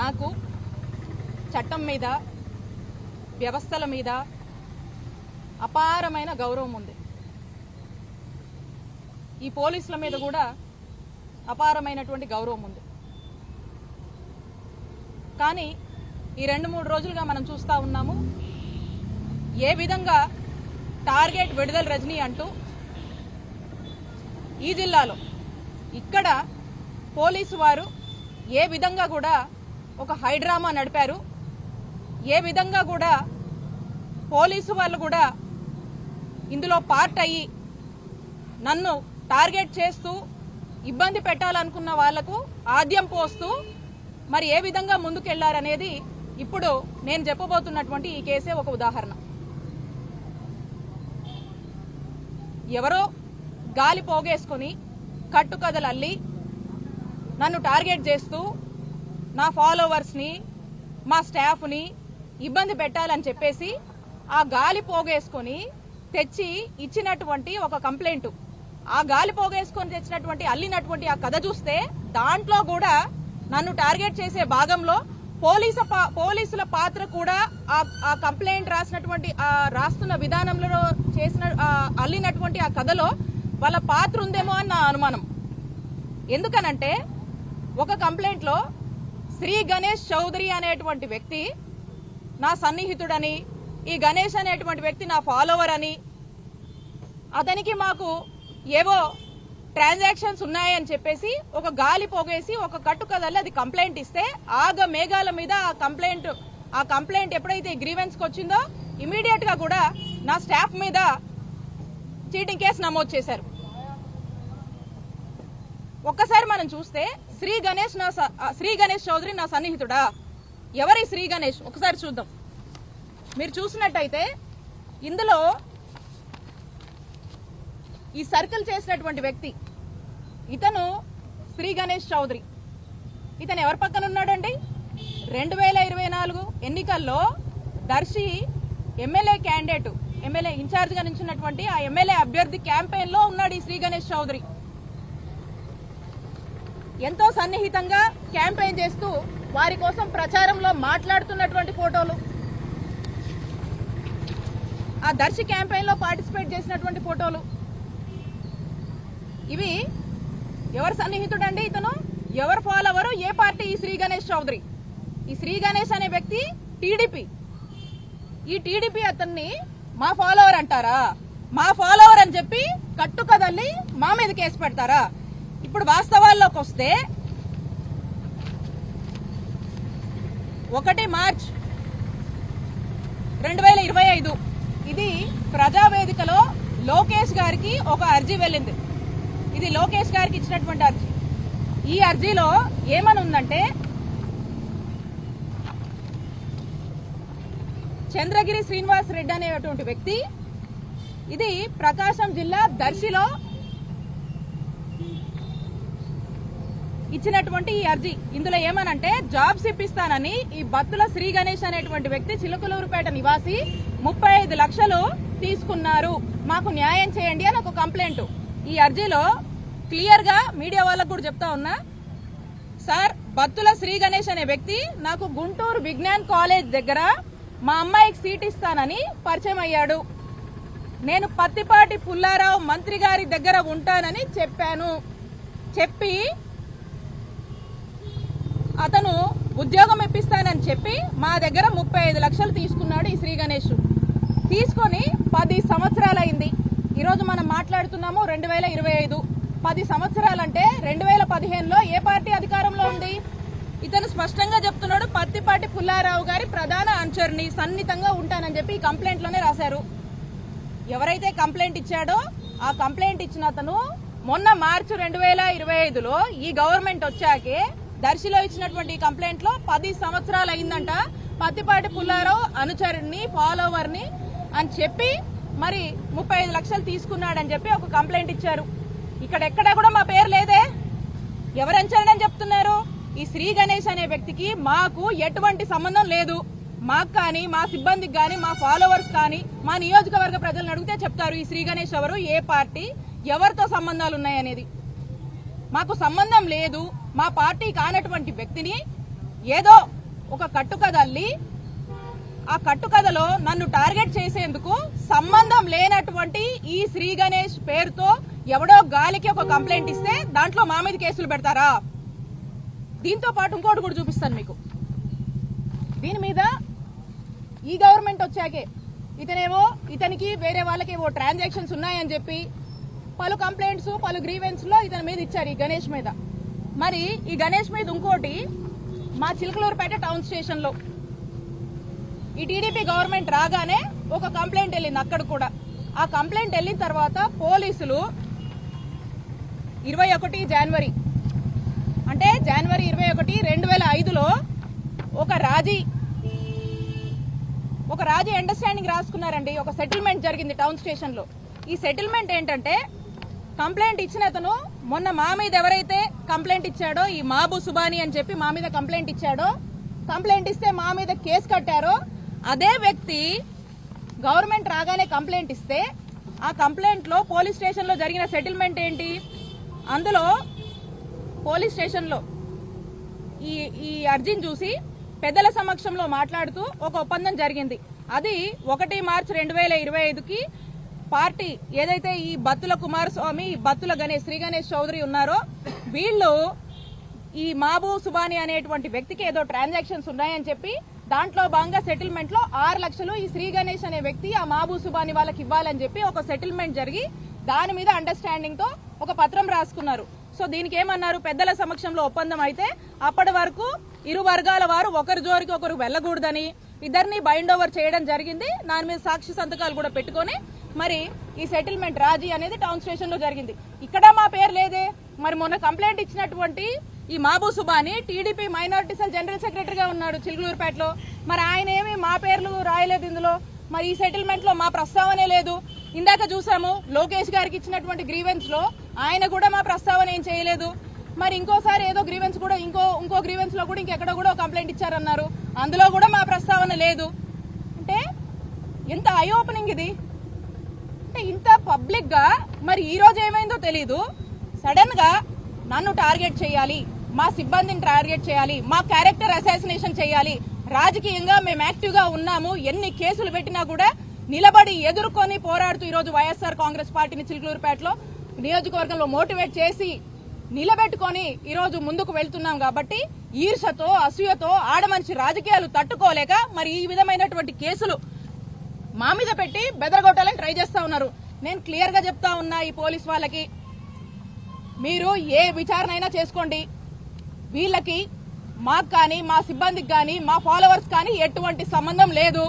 నాకు చట్టం మీద వ్యవస్థల మీద అపారమైన గౌరవం ఉంది. ఈ పోలీసుల మీద కూడా అపారమైనటువంటి గౌరవం ఉంది. కానీ ఈ రెండు మూడు రోజులుగా మనం చూస్తూ ఉన్నాము ఏ విధంగా టార్గెట్ విడుదల రజనీ అంటూ ఈ జిల్లాలో ఇక్కడ పోలీసు వారు ఏ విధంగా కూడా ఒక హైడ్రామా నడిపారు. ఏ విధంగా కూడా పోలీసు వాళ్ళు కూడా ఇందులో పార్ట్ అయ్యి నన్ను టార్గెట్ చేస్తూ ఇబ్బంది పెట్టాలనుకున్న వాళ్ళకు ఆద్యం పోస్తూ మరి ఏ విధంగా ముందుకెళ్ళారనేది ఇప్పుడు నేను చెప్పబోతున్నటువంటి ఈ కేసే ఒక ఉదాహరణ. ఎవరో గాలి పోగేసుకొని కట్టుకథలు అల్లి నన్ను టార్గెట్ చేస్తూ నా ఫాలోవర్స్ని మా స్టాఫ్ని ఇబ్బంది పెట్టాలని చెప్పేసి ఆ గాలి పోగేసుకొని తెచ్చి ఇచ్చినటువంటి ఒక కంప్లైంట్. ఆ గాలి పోగేసుకొని తెచ్చినటువంటి అల్లినటువంటి ఆ కథ చూస్తే దాంట్లో కూడా నన్ను టార్గెట్ చేసే భాగంలో పోలీసు పా- పోలీసుల పాత్ర కూడా ఆ ఆ కంప్లైంట్ రాసినటువంటి ఆ రాస్తున్న విధానంలో చేసిన అల్లినటువంటి ఆ కథలో వాళ్ళ పాత్ర ఉందేమో అని నా అనుమానం. ఎందుకనంటే ఒక కంప్లైంట్లో శ్రీ గణేష్ చౌదరి అనేటువంటి వ్యక్తి నా సన్నిహితుడని ఈ గణేష్ అనేటువంటి వ్యక్తి నా ఫాలోవర్ అని అతనికి మాకు ఏవో ట్రాన్సాక్షన్స్ ఉన్నాయని చెప్పేసి ఒక గాలి పోగేసి ఒక కట్టుకదల్లి అది కంప్లైంట్ ఇస్తే ఆగ మేఘాల మీద ఆ కంప్లైంట్ ఆ కంప్లైంట్ ఎప్పుడైతే గ్రీవెన్స్కి వచ్చిందో ఇమీడియట్గా కూడా నా స్టాఫ్ మీద చీటింగ్ కేసు నమోదు చేశారు. ఒక్కసారి మనం చూస్తే శ్రీ గణేష్ నా స- శ్రీ గణేష్ చౌదరి నా సన్నిహితుడా? ఎవరి శ్రీ గణేష్? ఒకసారి చూద్దాం. మీరు చూసినట్టయితే ఇందులో ఈ సర్కిల్ చేసినటువంటి వ్యక్తి ఇతను శ్రీ గణేష్ చౌదరి. ఇతను ఎవరి పక్కన ఉన్నాడండి? రెండు వేల ఇరవై నాలుగు ఎన్నికల్లో దర్శి ఎమ్మెల్యే క్యాండిడేట్ ఎమ్మెల్యే ఇన్ఛార్జ్గా నించున్నటువంటి ఆ ఎమ్మెల్యే అభ్యర్థి క్యాంపెయిన్లో ఉన్నాడు ఈ శ్రీ గణేష్ చౌదరి. ఎంతో సన్నిహితంగా క్యాంపెయిన్ చేస్తూ వారి కోసం ప్రచారంలో మాట్లాడుతున్నటువంటి ఫోటోలు. ఆ దర్శి క్యాంపెయిన్లో పార్టిసిపేట్ చేసినటువంటి ఫోటోలు. ఇవి ఎవరు సన్నిహితుడండి ఇతను? ఎవరు ఫాలోవరు? ఏ పార్టీ? ఈ శ్రీ గణేష్ చౌదరి. ఈ శ్రీ గణేష్ అనే వ్యక్తి టీడీపీ. ఈ టీడీపీ అతన్ని మా ఫాలోవర్ అంటారా? మా ఫాలోవర్ అని చెప్పి కట్టుకదల్లి మా మీద కేసు పెడతారా? ఇప్పుడు వాస్తవాల్లోకి వస్తే ఒకటి మార్చ్ రెండు వేల ఇరవై ఐదు. ఇది ప్రజావేదికలో లోకేష్ గారికి ఒక అర్జీ వెళ్ళింది. ఇది లోకేష్ గారికి ఇచ్చినటువంటి అర్జీ. ఈ అర్జీలో ఏమని ఉందంటే చంద్రగిరి శ్రీనివాస్ రెడ్డి అనేటువంటి వ్యక్తి ఇది ప్రకాశం జిల్లా దర్శిలో ఇచ్చినటువంటి ఈ అర్జీ. ఇందులో ఏమనంటే జాబ్స్ ఇప్పిస్తానని ఈ బత్తుల శ్రీ గణేష్ అనేటువంటి వ్యక్తి చిలుకలూరుపేట నివాసి ముప్పై ఐదు లక్షలు తీసుకున్నారు. మాకు న్యాయం చేయండి అని ఒక కంప్లైంట్. ఈ అర్జీలో క్లియర్గా మీడియా వాళ్ళకు కూడా చెప్తా ఉన్నా. సార్ బత్తుల శ్రీ గణేష్ అనే వ్యక్తి నాకు గుంటూరు విజ్ఞాన్ కాలేజ్ దగ్గర మా అమ్మాయికి సీట్ ఇస్తానని పరిచయం అయ్యాడు. నేను పత్తిపాటి పుల్లారావు మంత్రి గారి దగ్గర ఉంటానని చెప్పాను. చెప్పి అతను ఉద్యోగం ఇప్పిస్తానని చెప్పి మా దగ్గర ముప్పై ఐదు లక్షలు తీసుకున్నాడు ఈ శ్రీ గణేష్. తీసుకొని పది సంవత్సరాలైంది. ఈరోజు మనం మాట్లాడుతున్నాము రెండు వేల ఇరవై ఐదు. పది సంవత్సరాలంటే రెండు వేల పదిహేనులో ఏ పార్టీ అధికారంలో ఉంది? ఇతను స్పష్టంగా చెప్తున్నాడు పత్తిపాటి పుల్లారావు గారి ప్రధాన అనుచరుని సన్నిహితంగా ఉంటానని చెప్పి ఈ కంప్లైంట్లోనే రాశారు. ఎవరైతే కంప్లైంట్ ఇచ్చాడో ఆ కంప్లైంట్ ఇచ్చిన అతను మొన్న మార్చి రెండు వేల ఇరవై ఐదులో ఈ గవర్నమెంట్ వచ్చాకే దర్శిలో ఇచ్చినటువంటి కంప్లైంట్లో కంప్లైంట్లో పది సంవత్సరాలు అయిందంట. పత్తిపాటి పుల్లారావు అనుచరుడిని ఫాలోవర్ని అని చెప్పి మరి ముప్పై ఐదు లక్షలు తీసుకున్నాడని చెప్పి ఒక కంప్లైంట్ ఇచ్చారు. ఇక్కడ ఎక్కడా కూడా మా పేరు లేదే. ఎవరు చెప్తున్నారు? ఈ శ్రీ గణేష్ అనే వ్యక్తికి మాకు ఎటువంటి సంబంధం లేదు. మాకు కానీ మా సిబ్బందికి కానీ మా ఫాలోవర్స్ కానీ మా నియోజకవర్గ ప్రజలను అడిగితే చెప్తారు ఈ శ్రీ గణేష్ ఎవరు ఏ పార్టీ ఎవరితో సంబంధాలు ఉన్నాయనేది. మాకు సంబంధం లేదు. మా పార్టీ కానటువంటి వ్యక్తిని ఏదో ఒక కట్టుకథ అల్లి ఆ కట్టుకథలో నన్ను టార్గెట్ చేసేందుకు సంబంధం లేనటువంటి ఈ శ్రీ గణేష్ పేరుతో ఎవడో గాలికి ఒక కంప్లైంట్ ఇస్తే దాంట్లో మా మీద కేసులు పెడతారా? దీంతో పాటు ఇంకోటి కూడా చూపిస్తాను మీకు. దీని మీద ఈ గవర్నమెంట్ వచ్చాకే ఇతనేమో ఇతనికి వేరే వాళ్ళకి ఏవో ట్రాన్సాక్షన్స్ ఉన్నాయని చెప్పి పలు కంప్లైంట్స్ పలు గ్రీవెన్స్లో ఇతని మీద ఇచ్చారు ఈ గణేష్ మీద. మరి ఈ గణేష్ మీద ఇంకోటి మా చిలకలూరుపేట టౌన్ స్టేషన్లో ఈ టీడీపీ గవర్నమెంట్ రాగానే ఒక కంప్లైంట్ వెళ్ళింది అక్కడ కూడా. ఆ కంప్లైంట్ వెళ్ళిన తర్వాత పోలీసులు ఇరవై ఒకటి జనవరి అంటే జనవరి ఇరవై ఒకటి రెండు వేల ఐదులో ఒక రాజీ ఒక రాజీ అండర్స్టాండింగ్ రాసుకున్నారండి. ఒక సెటిల్మెంట్ జరిగింది టౌన్ స్టేషన్లో ఈ సెటిల్మెంట్ ఏంటంటే కంప్లైంట్ ఇచ్చిన అతను మొన్న మా మీద ఎవరైతే కంప్లైంట్ ఇచ్చాడో ఈ మాబు సుబాని అని చెప్పి మా మీద కంప్లైంట్ ఇచ్చాడో కంప్లైంట్ ఇస్తే మా మీద కేసు కట్టారో అదే వ్యక్తి గవర్నమెంట్ రాగానే కంప్లైంట్ ఇస్తే ఆ కంప్లైంట్లో పోలీస్ స్టేషన్లో జరిగిన సెటిల్మెంట్ ఏంటి? అందులో పోలీస్ స్టేషన్లో ఈ ఈ అర్జీని చూసి పెద్దల సమక్షంలో మాట్లాడుతూ ఒక ఒప్పందం జరిగింది. అది ఒకటి మార్చి రెండు వేల ఇరవై ఐదుకి పార్టీ ఏదైతే ఈ బత్తుల కుమారస్వామి ఈ బత్తుల గణేష్ శ్రీ గణేష్ చౌదరి ఉన్నారో వీళ్ళు ఈ మాబూ సుబాని అనేటువంటి వ్యక్తికి ఏదో ట్రాన్సాక్షన్స్ ఉన్నాయని చెప్పి దాంట్లో భాగంగా సెటిల్మెంట్లో ఆరు లక్షలు ఈ శ్రీ గణేష్ అనే వ్యక్తి ఆ మాబూ సుబాని వాళ్ళకి ఇవ్వాలని చెప్పి ఒక సెటిల్మెంట్ జరిగి దాని మీద అండర్స్టాండింగ్తో ఒక పత్రం రాసుకున్నారు. సో దీనికి ఏమన్నారు? పెద్దల సమక్షంలో ఒప్పందం అయితే అప్పటి వరకు ఇరు వర్గాల వారు ఒకరి జోరికి ఒకరు వెళ్ళకూడదని ఇద్దరిని బైండ్ ఓవర్ చేయడం జరిగింది. దాని మీద సాక్షి సంతకాలు కూడా పెట్టుకొని మరి ఈ సెటిల్మెంట్ రాజీ అనేది టౌన్ స్టేషన్లో జరిగింది. ఇక్కడ మా పేరు లేదే. మరి మొన్న కంప్లైంట్ ఇచ్చినటువంటి ఈ Mabu Subani TDP minority cell general సెక్రటరీగా ఉన్నాడు చిలుకలూరుపేటలో మరి ఆయన ఏమి మా పేర్లు రాయలేదు ఇందులో. మరి ఈ సెటిల్మెంట్లో మా ప్రస్తావనే లేదు. ఇందాక చూసాము లోకేష్ గారికి ఇచ్చినటువంటి గ్రీవెన్స్లో ఆయన కూడా మా ప్రస్తావన ఏం చేయలేదు. మరి ఇంకోసారి ఏదో గ్రీవెన్స్ కూడా ఇంకో ఇంకో గ్రీవెన్స్లో కూడా ఇంకెక్కడ కూడా కంప్లైంట్ ఇచ్చారన్నారు. అందులో కూడా మా ప్రస్తావన లేదు. అంటే ఎంత ఐ ఓపెనింగ్ ఇది? అంటే ఇంత పబ్లిక్గా మరి ఈరోజు ఏమైందో తెలీదు. సడన్గా నన్ను టార్గెట్ చేయాలి మా సిబ్బందిని టార్గెట్ చేయాలి మా క్యారెక్టర్ అసాసినేషన్ చేయాలి. రాజకీయంగా మేము యాక్టివ్గా ఉన్నాము ఎన్ని కేసులు పెట్టినా కూడా నిలబడి ఎదుర్కొని పోరాడుతూ ఈ రోజు వైఎస్ఆర్ కాంగ్రెస్ పార్టీని చిలుకూరుపేటలో నియోజకవర్గంలో మోటివేట్ చేసి నిలబెట్టుకొని ఈరోజు ముందుకు వెళ్తున్నాం కాబట్టి ఈర్షతో అసూయతో ఆడమనిషి రాజకీయాలు తట్టుకోలేక మరి ఈ విధమైనటువంటి కేసులు మా మీద పెట్టి బెదరగొట్టాలని ట్రై చేస్తా ఉన్నారు. నేను క్లియర్గా చెప్తా ఉన్నా ఈ పోలీస్ వాళ్ళకి. మీరు ఏ విచారణ అయినా చేసుకోండి. వీళ్ళకి మాకు కానీ మా సిబ్బందికి కానీ మా ఫాలోవర్స్ కానీ ఎటువంటి సంబంధం లేదు.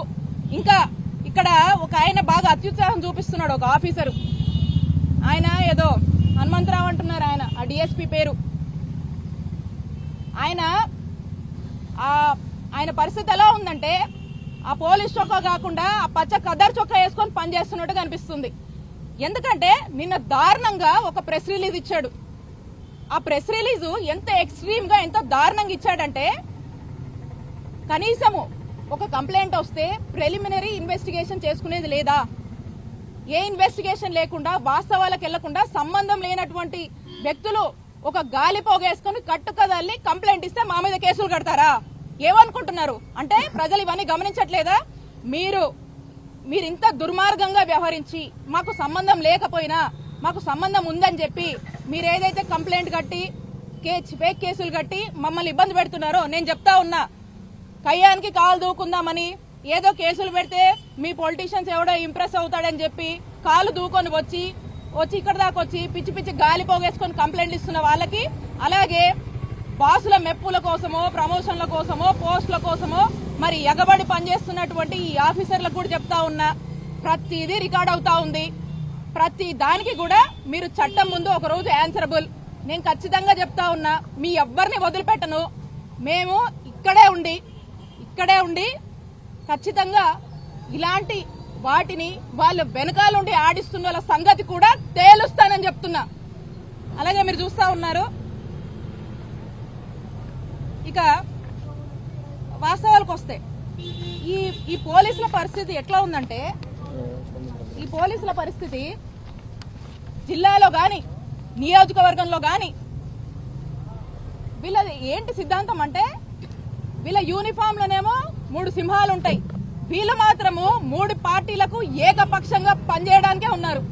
ఇంకా ఇక్కడ ఒక ఆయన బాగా అత్యుత్సాహం చూపిస్తున్నాడు ఒక ఆఫీసరు. ఆయన ఏదో హనుమంతరావు అంటున్నారు ఆయన ఆ డిఎస్పీ పేరు. ఆయన ఆయన పరిస్థితి ఎలా ఉందంటే ఆ పోలీస్ చొక్కా కాకుండా ఆ పచ్చ కదర్ చొక్కా వేసుకొని పనిచేస్తున్నట్టు కనిపిస్తుంది. ఎందుకంటే నిన్న దారుణంగా ఒక ప్రెస్ రిలీజ్ ఇచ్చాడు. ఆ ప్రెస్ రిలీజ్ ఎంత ఎక్స్ట్రీమ్గా ఎంత దారుణంగా ఇచ్చాడంటే కనీసము ఒక కంప్లైంట్ వస్తే ప్రిలిమినరీ ఇన్వెస్టిగేషన్ చేసుకునేది లేదా? ఏ ఇన్వెస్టిగేషన్ లేకుండా వాస్తవాలకు వెళ్ళకుండా సంబంధం లేనటువంటి వ్యక్తులు ఒక గాలిపోగేసుకుని కట్టుకదల్లి కంప్లైంట్ ఇస్తే మా మీద కేసులు కడతారా? ఏమనుకుంటున్నారు? అంటే ప్రజలు ఇవన్నీ గమనించట్లేదా? మీరు మీరు ఇంత దుర్మార్గంగా వ్యవహరించి మాకు సంబంధం లేకపోయినా మాకు సంబంధం ఉందని చెప్పి మీరు ఏదైతే కంప్లైంట్ కట్టి కే- ఫేక్ కేసులు కట్టి మమ్మల్ని ఇబ్బంది పెడుతున్నారో నేను చెప్తా ఉన్నా. కయ్యానికి కాలు దూకుందామని ఏదో కేసులు పెడితే మీ పొలిటీషియన్స్ ఎవడో ఇంప్రెస్ అవుతాడని చెప్పి కాలు దూకొని వచ్చి వచ్చి ఇక్కడ దాకా వచ్చి పిచ్చి పిచ్చి గాలి పోగేసుకొని కంప్లైంట్ ఇస్తున్న వాళ్ళకి అలాగే బాసుల మెప్పుల కోసమో ప్రమోషన్ల కోసమో పోస్టుల కోసమో మరి ఎగబడి పనిచేస్తున్నటువంటి ఈ ఆఫీసర్లకు కూడా చెప్తా ఉన్నా ప్రతిదీ రికార్డ్ అవుతా ఉంది. ప్రతి దానికి కూడా మీరు చట్టం ముందు ఒక రోజు ఆన్సరబుల్ నేను ఖచ్చితంగా చెప్తా ఉన్నా మీ ఎవ్వరిని వదిలిపెట్టను. మేము ఇక్కడే ఉండి ఇక్కడే ఉండి ఖచ్చితంగా ఇలాంటి వాటిని వాళ్ళు వెనకాలండి ఆడిస్తున్న వాళ్ళ సంగతి కూడా తేలుస్తానని చెప్తున్నా. అలాగే మీరు చూస్తా ఉన్నారు ఇక వాస్తవాలకు వస్తే ఈ ఈ పోలీసుల పరిస్థితి ఎట్లా ఉందంటే ఈ పోలీసుల పరిస్థితి జిల్లాలో కానీ నియోజకవర్గంలో కానీ వీళ్ళది ఏంటి సిద్ధాంతం అంటే వీళ్ళ యూనిఫామ్లోనేమో మూడు సింహాలు ఉంటాయి వీళ్ళు మాత్రము మూడు పార్టీలకు ఏకపక్షంగా పనిచేయడానికే ఉన్నారు.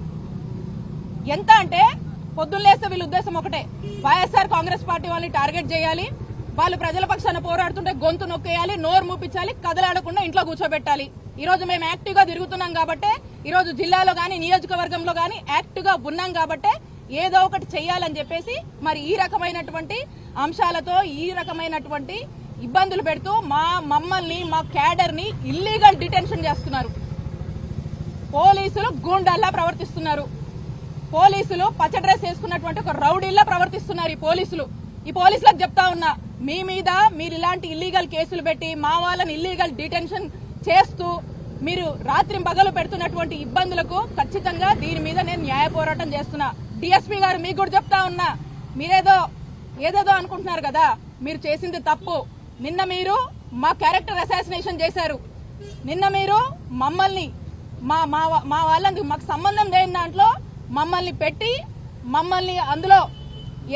ఎంత అంటే పొద్దున్నేస్తే వీళ్ళ ఉద్దేశం ఒకటే. వైఎస్ఆర్ కాంగ్రెస్ పార్టీ వాళ్ళని టార్గెట్ చేయాలి వాళ్ళు ప్రజల పక్షాన పోరాడుతుంటే గొంతు నొక్కేయాలి నోరు మూపించాలి కదలాడకుండా ఇంట్లో కూర్చోబెట్టాలి. ఈ రోజు మేము యాక్టివ్గా తిరుగుతున్నాం కాబట్టి ఈ రోజు జిల్లాలో గానీ నియోజకవర్గంలో గానీ యాక్టివ్గా ఉన్నాం కాబట్టే ఏదో ఒకటి చెయ్యాలని చెప్పేసి మరి ఈ రకమైనటువంటి అంశాలతో ఈ రకమైనటువంటి ఇబ్బందులు పెడుతూ మా మమ్మల్ని మా క్యాడర్ని ఇల్లీగల్ డిటెన్షన్ చేస్తున్నారు. పోలీసులు గూండాల్లా ప్రవర్తిస్తున్నారు. పోలీసులు పచ్చ డ్రెస్ వేసుకున్నటువంటి ఒక రౌడీల్లా ప్రవర్తిస్తున్నారు ఈ పోలీసులు. ఈ పోలీసులకు చెప్తా ఉన్నా మీ మీద మీరు ఇలాంటి ఇల్లీగల్ కేసులు పెట్టి మా వాళ్ళని ఇల్లీగల్ డిటెన్షన్ చేస్తూ మీరు రాత్రి పగలు పెడుతున్నటువంటి ఇబ్బందులకు ఖచ్చితంగా దీని మీద నేను న్యాయ పోరాటం చేస్తున్నా. డిఎస్పీ గారు మీకు కూడా చెప్తా ఉన్నా. మీరేదో ఏదేదో అనుకుంటున్నారు కదా? మీరు చేసింది తప్పు. నిన్న మీరు మా క్యారెక్టర్ అసాసినేషన్ చేశారు. నిన్న మీరు మమ్మల్ని మా మా మా వాళ్ళని మాకు సంబంధం లేని దాంట్లో మమ్మల్ని పెట్టి మమ్మల్ని అందులో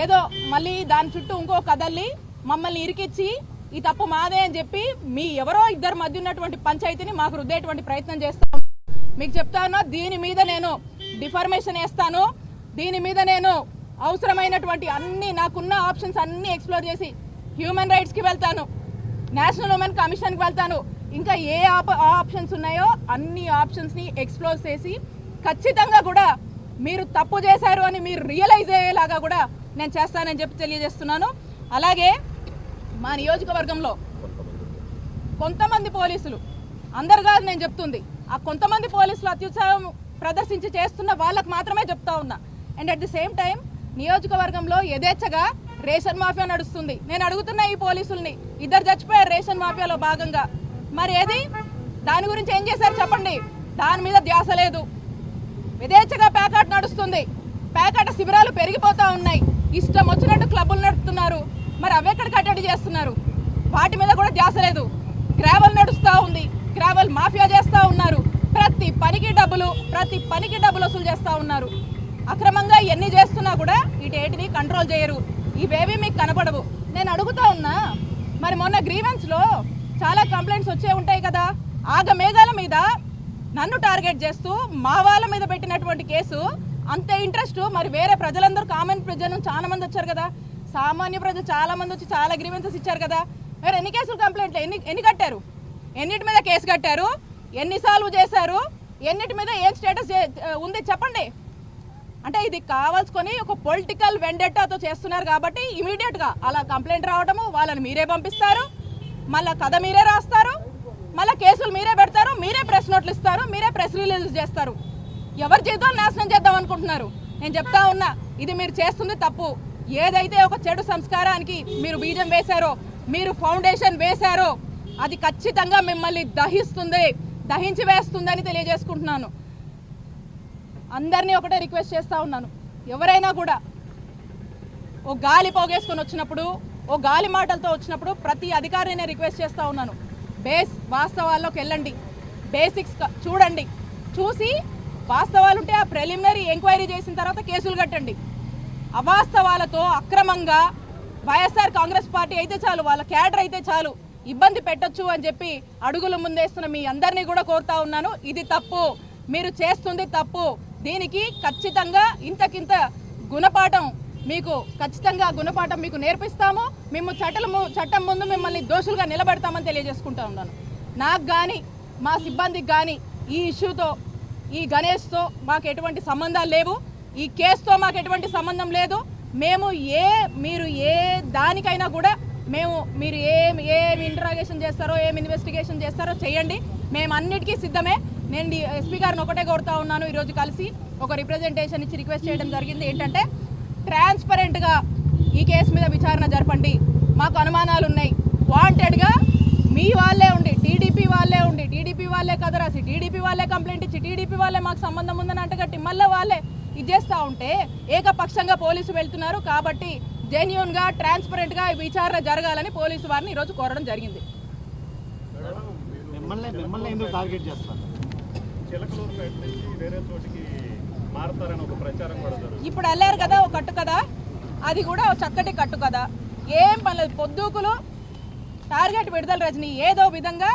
ఏదో మళ్ళీ దాని చుట్టూ ఇంకో కదల్లి మమ్మల్ని ఇరికిచ్చి ఈ తప్పు మాదే అని చెప్పి మీ ఎవరో ఇద్దరు మధ్య ఉన్నటువంటి పంచాయతీని మాకు రుద్దేటువంటి ప్రయత్నం చేస్తాం మీకు చెప్తాను దీని మీద నేను డిఫర్మేషన్ వేస్తాను. దీని మీద నేను అవసరమైనటువంటి అన్ని నాకున్న ఆప్షన్స్ అన్ని ఎక్స్ప్లోర్ చేసి హ్యూమన్ రైట్స్కి వెళ్తాను. నేషనల్ ఉమెన్ కమిషన్కి వెళ్తాను. ఇంకా ఏ ఆప్షన్స్ ఉన్నాయో అన్ని ఆప్షన్స్ని ఎక్స్ప్లోర్ చేసి ఖచ్చితంగా కూడా మీరు తప్పు చేశారు అని మీరు రియలైజ్ అయ్యేలాగా కూడా నేను చేస్తానని చెప్పి తెలియజేస్తున్నాను. అలాగే మా నియోజకవర్గంలో కొంతమంది పోలీసులు. అందరు కాదు నేను చెప్తుంది ఆ కొంతమంది పోలీసులు అత్యుత్సాహం ప్రదర్శించి చేస్తున్న వాళ్ళకు మాత్రమే చెప్తా ఉన్నా. And at the same time నియోజకవర్గంలో యథేచ్ఛగా రేషన్ మాఫియా నడుస్తుంది. నేను అడుగుతున్నా ఈ పోలీసుల్ని ఇద్దరు చచ్చిపోయారు రేషన్ మాఫియాలో భాగంగా. మరి ఏది? దాని గురించి ఏం చేశారు చెప్పండి. దాని మీద ధ్యాస లేదు. యథేచ్ఛగా ప్యాకాట్ నడుస్తుంది. ప్యాకాట శిబిరాలు పెరిగిపోతా ఉన్నాయి. ఇష్టం వచ్చినట్టు క్లబ్బులు నడుపుతున్నారు. మరి అవెక్కడ కట్టడి చేస్తున్నారు? వాటి మీద కూడా ధ్యాస లేదు. గ్రావెల్ నడుస్తూ ఉంది. గ్రావెల్ మాఫియా చేస్తూ ఉన్నారు. ప్రతి పనికి డబ్బులు ప్రతి పనికి డబ్బులు వసూలు చేస్తూ ఉన్నారు. అక్రమంగా ఎన్ని చేస్తున్నా కూడా వీటేటిని కంట్రోల్ చేయరు. ఇవేవి మీకు కనపడవు. నేను అడుగుతా ఉన్నా మరి మొన్న గ్రీవెన్స్లో చాలా కంప్లైంట్స్ వచ్చే ఉంటాయి కదా. ఆగ మేఘాల మీద నన్ను టార్గెట్ చేస్తూ మా వాళ్ళ మీద పెట్టినటువంటి కేసు అంత ఇంట్రెస్ట్ మరి వేరే ప్రజలందరూ కామన్ ప్రజలు చాలా మంది వచ్చారు కదా. సామాన్య ప్రజలు చాలా మంది వచ్చి చాలా గ్రీవెన్సెస్ ఇచ్చారు కదా. మరి ఎన్ని కేసులు కంప్లైంట్లు ఎన్ని ఎన్ని కట్టారు? ఎన్నిటి మీద కేసు కట్టారు? ఎన్ని సాల్వ్ చేశారు? ఎన్నిటి మీద ఏం స్టేటస్ ఉంది చెప్పండి. అంటే ఇది కావాల్సుకొని ఒక పొలిటికల్ వెండెట్టాతో చేస్తున్నారు కాబట్టి ఇమీడియట్గా అలా కంప్లైంట్ రావడము వాళ్ళని మీరే పంపిస్తారు. మళ్ళా కథ మీరే రాస్తారు. మళ్ళా కేసులు మీరే పెడతారు. మీరే ప్రెస్ నోట్లు ఇస్తారు. మీరే ప్రెస్ రిలీజ్ చేస్తారు. ఎవరి జీవితం నాశనం చేద్దాం అనుకుంటున్నారు? నేను చెప్తా ఉన్నా ఇది మీరు చేస్తుంది తప్పు. ఏదైతే ఒక చెడు సంస్కారానికి మీరు బీజం వేశారో మీరు ఫౌండేషన్ వేశారో అది ఖచ్చితంగా మిమ్మల్ని దహిస్తుంది దహించి వేస్తుందని తెలియజేసుకుంటున్నాను. అందరినీ ఒకటే రిక్వెస్ట్ చేస్తూ ఉన్నాను. ఎవరైనా కూడా ఓ గాలి పోగేసుకొని వచ్చినప్పుడు ఓ గాలి మాటలతో వచ్చినప్పుడు ప్రతి అధికారిని నేను రిక్వెస్ట్ చేస్తూ ఉన్నాను. బేస్ వాస్తవాల్లోకి వెళ్ళండి. బేసిక్స్ చూడండి. చూసి వాస్తవాలు ఉంటే ఆ ప్రిలిమినరీ ఎంక్వైరీ చేసిన తర్వాత కేసులు కట్టండి. అవాస్తవాలతో అక్రమంగా వైఎస్ఆర్ కాంగ్రెస్ పార్టీ అయితే చాలు వాళ్ళ క్యాడర్ అయితే చాలు ఇబ్బంది పెట్టొచ్చు అని చెప్పి అడుగులు ముందేస్తున్న మీ అందరినీ కూడా కోరుతా ఉన్నాను. ఇది తప్పు. మీరు చేస్తుంది తప్పు. దీనికి ఖచ్చితంగా ఇంతకింత గుణపాఠం మీకు ఖచ్చితంగా గుణపాఠం మీకు నేర్పిస్తాము. మేము చట్టము చట్టం ముందు మిమ్మల్ని దోషులుగా నిలబెడతామని తెలియజేసుకుంటా ఉన్నాను. నాకు కానీ మా సిబ్బందికి కానీ ఈ ఇష్యూతో ఈ గణేష్తో మాకు ఎటువంటి సంబంధాలు లేవు. ఈ కేసుతో మాకు ఎటువంటి సంబంధం లేదు. మేము ఏ మీరు ఏ దానికైనా కూడా మేము మీరు ఏం ఏం ఇంటరాగేషన్ చేస్తారో ఏం ఇన్వెస్టిగేషన్ చేస్తారో చేయండి. మేము అన్నిటికీ సిద్ధమే. నేను ఎస్పీ గారిని ఒకటే కోరుతా ఉన్నాను ఈరోజు కలిసి ఒక రిప్రజెంటేషన్ ఇచ్చి రిక్వెస్ట్ చేయడం జరిగింది. ఏంటంటే ట్రాన్స్పరెంట్గా ఈ కేసు మీద విచారణ జరపండి. మాకు అనుమానాలు ఉన్నాయి. వాంటెడ్గా మీ వాళ్ళే ఉండి టీడీపీ వాళ్ళే ఉండి టీడీపీ వాళ్ళే కదరాసి టీడీపీ వాళ్ళే కంప్లైంట్ ఇచ్చి టీడీపీ వాళ్ళే మాకు సంబంధం ఉందని అంటగట్టి మళ్ళీ వాళ్ళే ఇది చేస్తూ ఉంటే ఏకపక్షంగా పోలీసు వెళ్తున్నారు కాబట్టి జెన్యున్గా ట్రాన్స్పరెంట్గా ఈ విచారణ జరగాలని పోలీసు వారిని ఈరోజు కోరడం జరిగింది. మిమ్మల్ని మిమ్మల్ని ఎందుకు టార్గెట్ చేస్తారు? చిలకలూరుపేట నుంచి వేరే చోటికి మారతారని ఒక ప్రచారం కూడా జరుగుతుంది. ఇప్పుడు వెళ్ళారు కదా ఒక కట్టు కదా? అది కూడా ఒక చక్కటి కట్టు కదా? ఏం పర్లేదు పొద్దుకులు టార్గెట్ విడుదల రజని. ఏదో విధంగా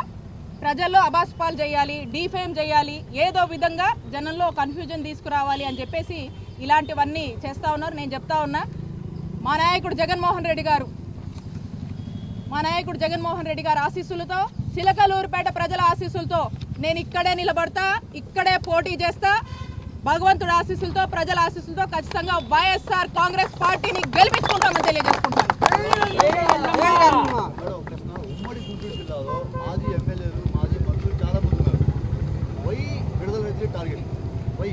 ప్రజల్లో అబాస్పాలు చేయాలి డీఫేమ్ చేయాలి ఏదో విధంగా జనంలో కన్ఫ్యూజన్ తీసుకురావాలి అని చెప్పేసి ఇలాంటివన్నీ చేస్తూ ఉన్నారు. నేను చెప్తా ఉన్నా మా నాయకుడు జగన్మోహన్ రెడ్డి గారు మా నాయకుడు జగన్మోహన్ రెడ్డి గారు ఆశీస్సులతో చిలకలూరుపేట ప్రజల ఆశీస్సులతో నేను ఇక్కడే నిలబడతా ఇక్కడే పోటీ చేస్తా. భగవంతుడు ఆశీస్సులతో ప్రజల ఆశీస్సులతో ఖచ్చితంగా వైఎస్ఆర్ కాంగ్రెస్ పార్టీని గెలిపించుకుంటామని తెలియజేసుకుంటాను మేడం ఒక ప్రశ్న ఉమ్మడి గుంటూరు జిల్లాలో మాజీ ఎమ్మెల్యేలు మాజీ మంత్రులు చాలా మంది ఉన్నారు వై విడుదల రైతులు టార్గెట్ వై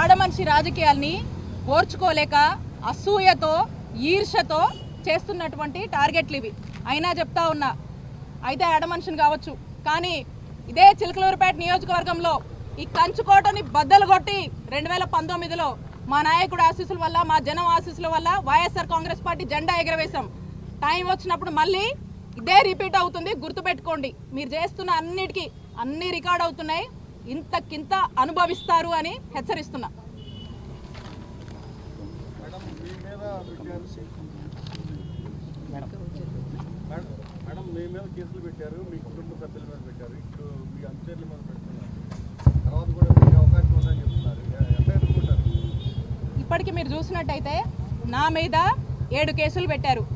ఆడమనిషి రాజకీయాల్ని ఓర్చుకోలేక అసూయతో ఈర్షతో చేస్తున్నటువంటి టార్గెట్లు ఇవి. అయినా చెప్తా ఉన్నా అయితే ఆడమనిషిని కావచ్చు. కానీ ఇదే చిలకలూరుపేట నియోజకవర్గంలో ఈ కంచుకోటని బద్దలు కొట్టి రెండు వేల పంతొమ్మిదిలో మా నాయకుడు ఆశీస్సుల వల్ల మా జనం ఆశీస్సుల వల్ల వైఎస్ఆర్ కాంగ్రెస్ పార్టీ జెండా ఎగరవేశాం. టైం వచ్చినప్పుడు మళ్ళీ ఇదే రిపీట్ అవుతుంది. గుర్తుపెట్టుకోండి మీరు చేస్తున్న అన్నిటికీ అన్ని రికార్డ్ అవుతున్నాయి. ఇంతకింత అనుభవిస్తారు అని హెచ్చరిస్తున్నా. మేడం మీ మీద పెట్టారు మేడం మేడం మీ మీద కేసులు పెట్టారు మీ కుటుంబ సభ్యుల మీద పెట్టారు ఇప్పుడు మీ అనుచరుల మీద పెడుతున్నారు. తర్వాత కూడా మీకు అవకాశం ఉందని చెప్తున్నారు. ఎ- ఎట్లా ఎదుర్కొంటారు? ఇప్పటికి మీరు చూసినట్టయితే నా మీద ఏడు కేసులు పెట్టారు.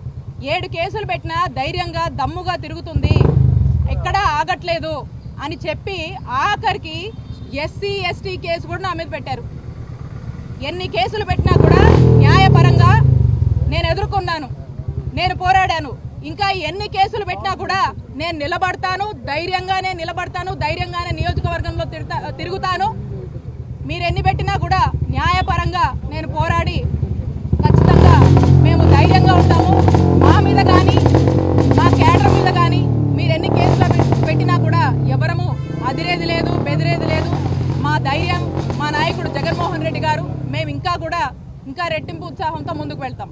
ఏడు కేసులు పెట్టినా ధైర్యంగా దమ్ముగా తిరుగుతుంది. ఎక్కడా ఆగట్లేదు. అని చెప్పి ఆఖరికి ఎస్సీ ఎస్టీ కేసు కూడా నా మీద పెట్టారు. ఎన్ని కేసులు పెట్టినా కూడా న్యాయపరంగా నేను ఎదుర్కొన్నాను నేను పోరాడాను. ఇంకా ఎన్ని కేసులు పెట్టినా కూడా నేను నిలబడతాను ధైర్యంగానే నిలబడతాను ధైర్యంగానే నియోజకవర్గంలో తిరుగుతా తిరుగుతాను. మీరు ఎన్ని పెట్టినా కూడా న్యాయపరంగా నేను పోరాడి ఖచ్చితంగా మేము ధైర్యంగా ఉంటాము. మా మీద కానీ మా కేడర్ మీద కానీ మీరు ఎన్ని కేసులు పెట్టినా కూడా ఎవరము అదిరేది లేదు బెదిరేది లేదు. మా ధైర్యం మా నాయకుడు జగన్మోహన్ రెడ్డి గారు మేము ఇంకా కూడా ఇంకా రెట్టింపు ఉత్సాహంతో ముందుకు వెళ్తాం.